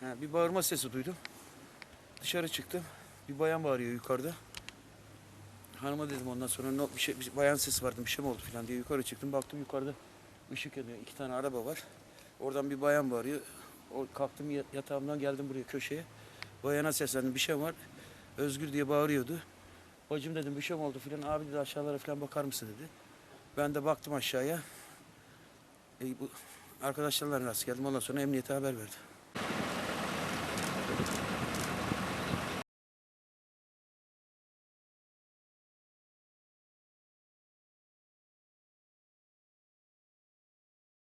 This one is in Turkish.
Ha, bir bağırma sesi duydum. Dışarı çıktım. Bir bayan bağırıyor yukarıda. Hanıma dedim ondan sonra ne, bir şey bir bayan sesi vardı bir şey mi oldu falan diye yukarı çıktım. Baktım yukarıda ışık yanıyor. iki tane araba var. Oradan bir bayan bağırıyor. O, kalktım ya- yatağımdan geldim buraya köşeye. Bayana seslendim bir şey var. Özgür diye bağırıyordu. Hocam dedim bir şey mi oldu filan. Abi dedi aşağılara filan bakar mısın dedi. Ben de baktım aşağıya. E, bu arkadaşlarla rast geldim. Ondan sonra emniyete haber verdi.